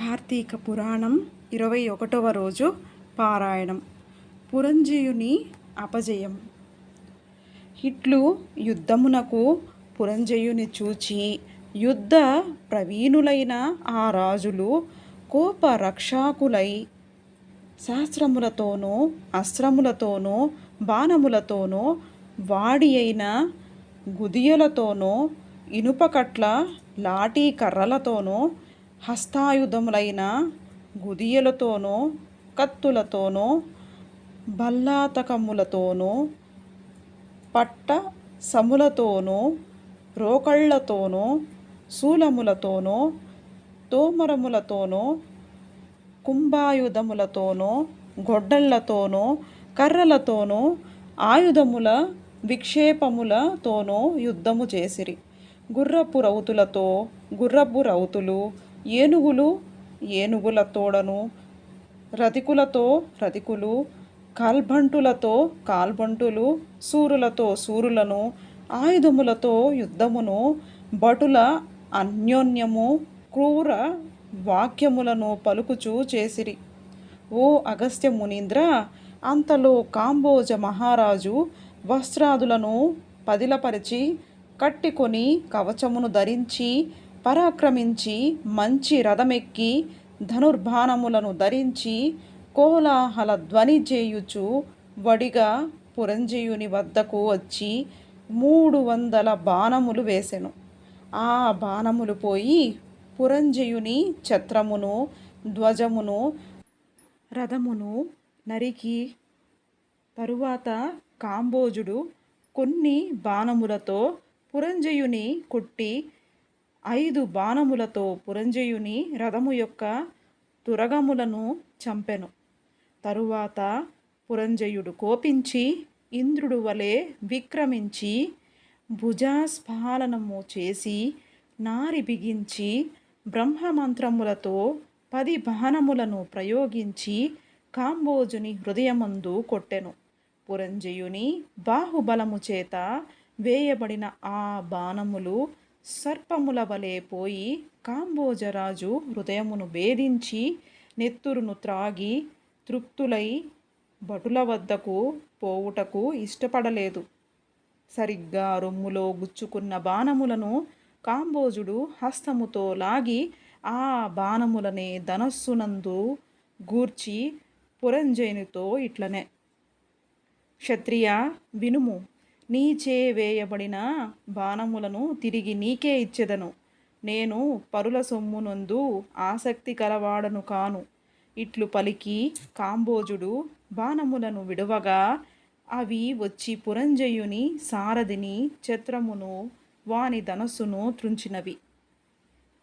కార్తీక పురాణం ఇరవై ఒకటవ రోజు పారాయణం. పురంజయుని అపజయం. హిట్లు యుద్ధమునకు పురంజయుని చూచి యుద్ధ ప్రవీణులైన ఆ రాజులు కోప రక్షాకులై శాస్త్రములతోనూ అస్త్రములతోనూ బాణములతోనూ వాడి అయిన గుదియలతోనూ ఇనుపకట్ల లాఠీ కర్రలతోనూ హస్తాయుధములైన గుదియలతోనూ కత్తులతోనూ బల్లాతకములతోనూ పట్ట సములతోనూ రోకళ్ళతోనూ శూలములతోనూ తోమరములతోనూ కుంభాయుధములతోనూ గొడ్డళ్ళతోనూ కర్రలతోనూ ఆయుధముల విక్షేపములతోనూ యుద్ధము చేసిరి. గుర్రపు రౌతులతో గుర్రపు రౌతులు ఏనుగులు ఏనుగుల తోడను రతికులతో రతికులు కాల్బంటులతో కాల్బంటులు సూరులతో సూరులను ఆయుధములతో యుద్ధమును భటుల అన్యోన్యము క్రూర వాక్యములను పలుకుచూ చేసిరి. ఓ అగస్త్య మునీంద్ర అంతలో కాంబోజ మహారాజు వస్త్రాదులను పదిలపరిచి కట్టికొని కవచమును ధరించి పరాక్రమించి మంచి రథమెక్కి ధనుర్బాణములను ధరించి కోలాహల ధ్వని చేయుచు వడిగా పురంజయుని వద్దకు వచ్చి మూడు వందల బాణములు వేసెను. ఆ బాణములు పోయి పురంజయుని ఛత్రమును ధ్వజమును రథమును నరికి తరువాత కాంబోజుడు కొన్ని బాణములతో పురంజయుని కుట్టి ఐదు బాణములతో పురంజయుని రథము యొక్క తురగములను చంపెను. తరువాత పురంజయుడు కోపించి ఇంద్రుడు వలె విక్రమించి భుజాస్ఫాలనము చేసి నారి బిగించి బ్రహ్మమంత్రములతో పది బాణములను ప్రయోగించి కాంబోజుని హృదయమందు కొట్టెను. పురంజయుని బాహుబలము చేత వేయబడిన ఆ బాణములు సర్పముల వలె పోయి కాంబోజరాజు హృదయమును భేదించి నెత్తురును త్రాగి తృప్తులై భటుల వద్దకు పోవుటకు ఇష్టపడలేదు. సరిగ్గా రొమ్ములో గుచ్చుకున్న బాణములను కాంబోజుడు హస్తముతో లాగి ఆ బాణములనే ధనస్సునందు గూర్చి పురంజయునితో ఇట్లనే. క్షత్రియ వినుము. నీచే వేయబడిన బాణములను తిరిగి నీకే ఇచ్చెదను. నేను పరుల సొమ్మునందు ఆసక్తి కలవాడను కాను. ఇట్లు పలికి కాంబోజుడు బాణములను విడువగా అవి వచ్చి పురంజయుని సారథిని ఛత్రమును వాని ధనస్సును త్రుంచినవి.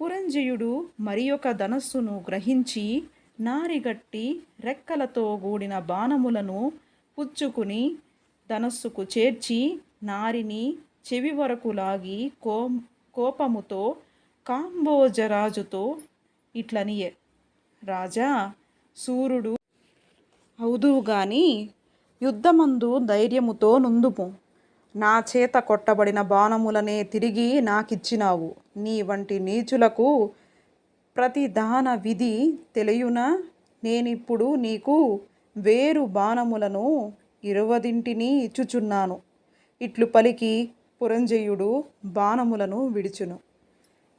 పురంజయుడు మరి ఒక ధనస్సును గ్రహించి నారిగట్టి రెక్కలతో కూడిన బాణములను పుచ్చుకుని ధనస్సుకు చేర్చి నారిని చెవి వరకు లాగి కో కోపముతో కాంబోజరాజుతో ఇట్లనియే. రాజా సూర్యుడు అవుదువు గాని యుద్ధమందు ధైర్యముతో నుందుము నా చేత కొట్టబడిన బాణములనే తిరిగి నాకిచ్చినావు. నీ వంటి నీచులకు ప్రతిదాన విధి తెలియునా? నేనిప్పుడు నీకు వేరు బాణములను ఇరువదింటిని ఇచ్చుచున్నాను. ఇట్లు పలికి పురంజయుడు బాణములను విడిచును.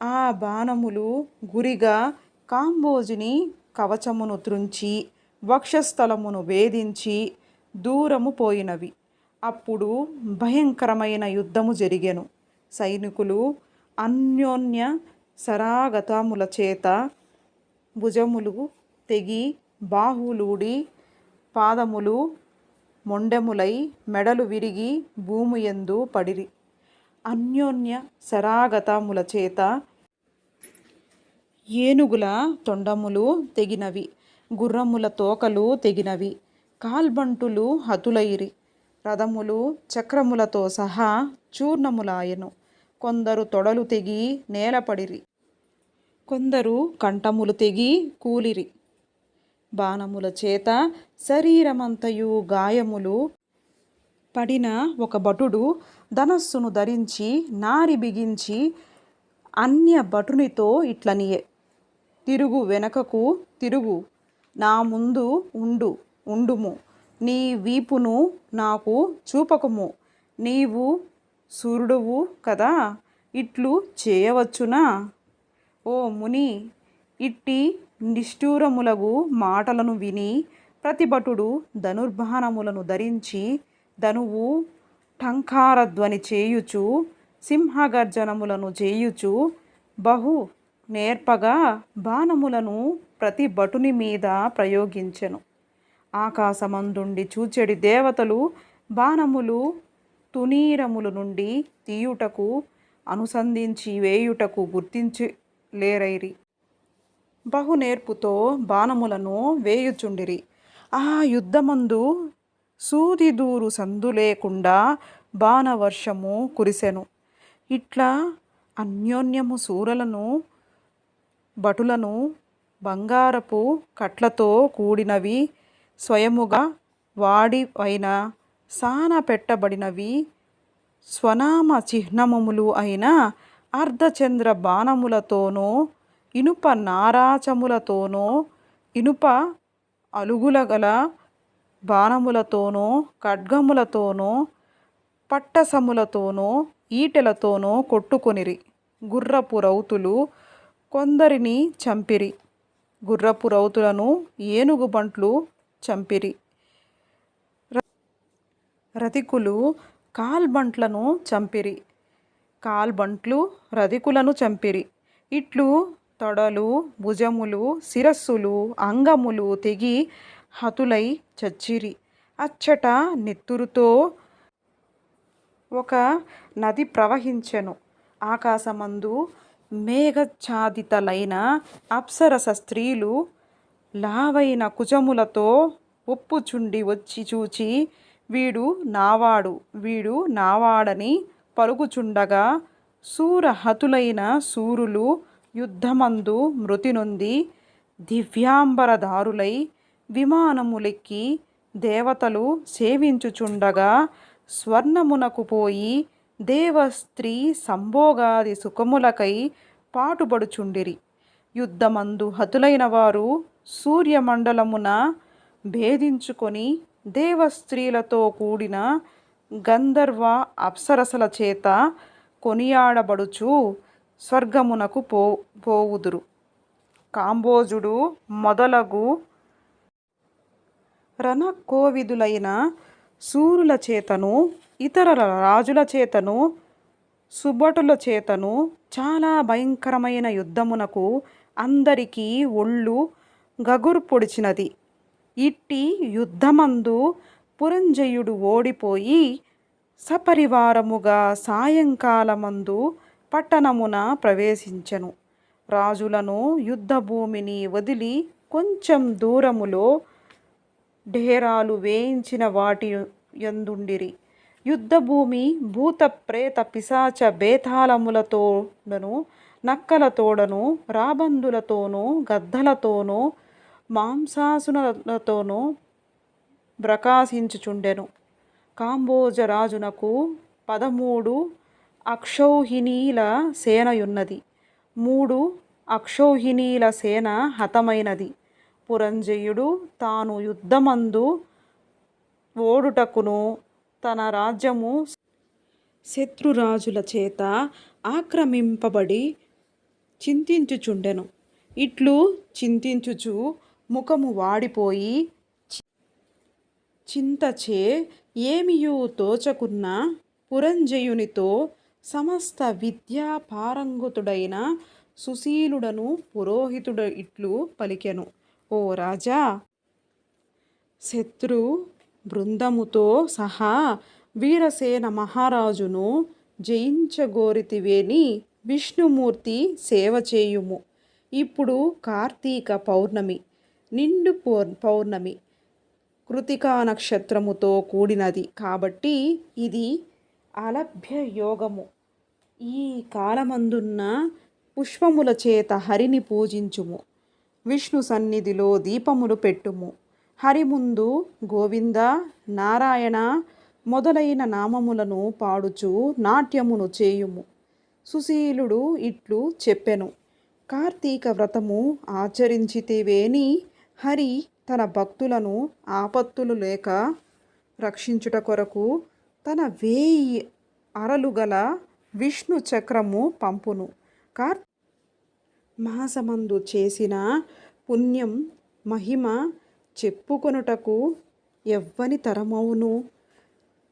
ఆ బాణములు గురిగా కాంబోజుని కవచమును త్రుంచి వక్షస్థలమును వేధించి దూరము పోయినవి. అప్పుడు భయంకరమైన యుద్ధము జరిగెను. సైనికులు అన్యోన్య సరాగతముల చేత భుజములు తెగి బాహులూడి పాదములు మొండెములై మెడలు విరిగి భూమి ఎందు పడిరి. అన్యోన్య శరాగతముల చేత ఏనుగుల తొండములు తెగినవి గుర్రముల తోకలు తెగినవి కాల్బంటులు హతులైరి. రథములు చక్రములతో సహా చూర్ణములాయను. కొందరు తొడలు తెగి నేలపడిరి. కొందరు కంఠములు తెగి కూలిరి. బాణముల చేత శరీరమంతయు గాయములు పడిన ఒక భటుడు ధనస్సును ధరించి నారి బిగించి అన్య భటునితో ఇట్లనియే తిరుగు వెనకకు తిరుగు నా ముందు ఉండు ఉండుము. నీ వీపును నాకు చూపకము. నీవు సూర్యుడువు కదా ఇట్లు చేయవచ్చునా? ఓ ముని ఇట్టి నిష్ఠూరములగు మాటలను విని ప్రతిభటుడు ధనుర్బాణములను ధరించి ధనువు టంకారధ్వని చేయుచు సింహగర్జనములను చేయుచు బహు నేర్పగా బాణములను ప్రతి భటుని మీద ప్రయోగించెను. ఆకాశమందుండి చూచెడి దేవతలు బాణములు తునీరముల నుండి తీయుటకు అనుసంధించి వేయుటకు గుర్తించి లేరైరి బహు నేర్పుతో బాణములను వేయుచుండిరి. ఆ యుద్ధమందు సూదిదూరు సందు లేకుండా బాణవర్షము కురిసెను. ఇట్లా అన్యోన్యము సూరలను భటులను బంగారపు కట్లతో కూడినవి స్వయముగా వాడి అయిన సాన పెట్టబడినవి స్వనామ చిహ్నములు అయిన అర్ధచంద్ర బాణములతోనూ ఇనుప నారాచములతోనో ఇనుప అలుగుల గల బాణములతోనూ ఖడ్గములతోనో పట్టసములతోనూ ఈటెలతోనూ కొట్టుకొనిరి. గుర్రపు రౌతులు కొందరిని చంపిరి. గుర్రపు రౌతులను ఏనుగు బంట్లు చంపిరి. రతికులు కాల్బంట్లను చంపిరి. కాల్బంట్లు రతికులను చంపిరి. ఇట్లు తొడలు భుజములు శిరస్సులు అంగములు తెగి హతులై చచ్చిరి. అచ్చట నెత్తురుతో ఒక నది ప్రవహించెను. ఆకాశమందు మేఘఛాదితలైన అప్సరస స్త్రీలు లావైన కుజములతో ఒప్పుచుండి వచ్చి చూచి వీడు నావాడు వీడు నావాడని పలుకుచుండగా శూరహతులైన శూరులు యుద్ధమందు మృతి నొంది దివ్యాంబరదారులై విమానములెక్కి దేవతలు సేవించుచుండగా స్వర్ణమునకు పోయి దేవస్త్రీ సంభోగాది సుఖములకై పాటుపడుచుండిరి. యుద్ధమందు హతులైన వారు సూర్యమండలమున భేదించుకొని దేవస్త్రీలతో కూడిన గంధర్వ అప్సరసల చేత కొనియాడబడుచు స్వర్గమునకు పో పోవుదురు. కాంబోజుడు మొదలగు రణకోవిదులైన సూరుల చేతను ఇతర రాజుల చేతను సుభటుల చేతను చాలా భయంకరమైన యుద్ధమునకు అందరికీ ఒళ్ళు గగురు పొడిచినది. ఇట్టి యుద్ధమందు పురంజయుడు ఓడిపోయి సపరివారముగా సాయంకాలమందు పట్టణమున ప్రవేశించెను. రాజులను యుద్ధభూమిని వదిలి కొంచెం దూరములో డేరాలు వేయించిన వాటి యందుండిరి. యుద్ధభూమి భూత ప్రేత పిశాచ బేతాళములతోడను నక్కలతోడను రాబందులతోనూ గద్దలతోనూ మాంసాసునలతోనూ ప్రకాశించుచుండెను. కాంబోజరాజునకు పదమూడు అక్షౌహిణీల సేనయున్నది. మూడు అక్షౌహిణీల సేన హతమైనది. పురంజయుడు తాను యుద్ధమందు ఓడుటకును తన రాజ్యము శత్రురాజుల చేత ఆక్రమింపబడి చింతించుచుండెను. ఇట్లు చింతించుచు ముఖము వాడిపోయి చింతచే ఏమియూ తోచకున్న పురంజయునితో సమస్త విద్యా పారంగతుడైన సుశీలుడను పురోహితుడు ఇట్లు పలికెను. ఓ రాజా శత్రు బృందముతో సహా వీరసేన మహారాజును జయించగోరితివేని విష్ణుమూర్తి సేవ చేయుము. ఇప్పుడు కార్తీక పౌర్ణమి నిండు పౌర్ పౌర్ణమి కృతికా నక్షత్రముతో కూడినది. కాబట్టి ఇది అలభ్య యోగము. ఈ కాలమందున్న పుష్పముల చేత హరిని పూజించుము. విష్ణు సన్నిధిలో దీపములు పెట్టుము. హరి ముందు గోవింద నారాయణ మొదలైన నామములను పాడుచు నాట్యమును చేయుము. సుశీలుడు ఇట్లు చెప్పెను. కార్తీక వ్రతము ఆచరించితేవేని హరి తన భక్తులను ఆపత్తులు లేక రక్షించుట కొరకు తన వేయి అరలు గల విష్ణు చక్రము పంపును. కార్ మాసమందు చేసిన పుణ్యం మహిమ చెప్పుకొనుటకు ఎవ్వని తరమవును.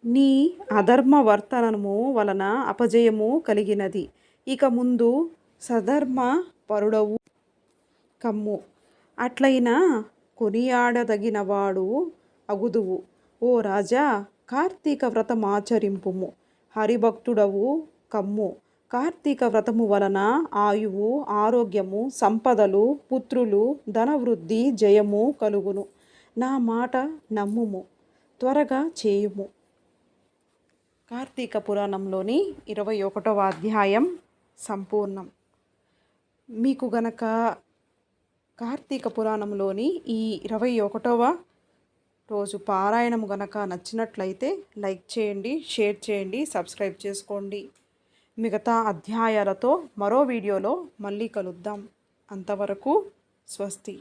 నీ అధర్మ వర్తనము వలన అపజయము కలిగినది. ఇక ముందు సధర్మ పరుడవు కమ్ము. అట్లయినా కొనియాడదగినవాడు అగుదువు. ఓ రాజా కార్తీక వ్రతం ఆచరింపుము. హరిభక్తుడవు కమ్ము. కార్తీక వ్రతము వలన ఆయువు ఆరోగ్యము సంపదలు పుత్రులు ధనవృద్ధి జయము కలుగును. నా మాట నమ్ముము. త్వరగా చేయుము. కార్తీక పురాణంలోని ఇరవై ఒకటవ అధ్యాయం సంపూర్ణం. మీకు గనక కార్తీక పురాణంలోని ఈ ఇరవై ఒకటవ రోజు పారాయణం గనక నచ్చినట్లయితే లైక్ చేయండి షేర్ చేయండి సబ్స్క్రైబ్ చేసుకోండి. మిగతా అధ్యాయాలతో మరో వీడియోలో మళ్ళీ కలుద్దాం. అంతవరకు స్వస్తి.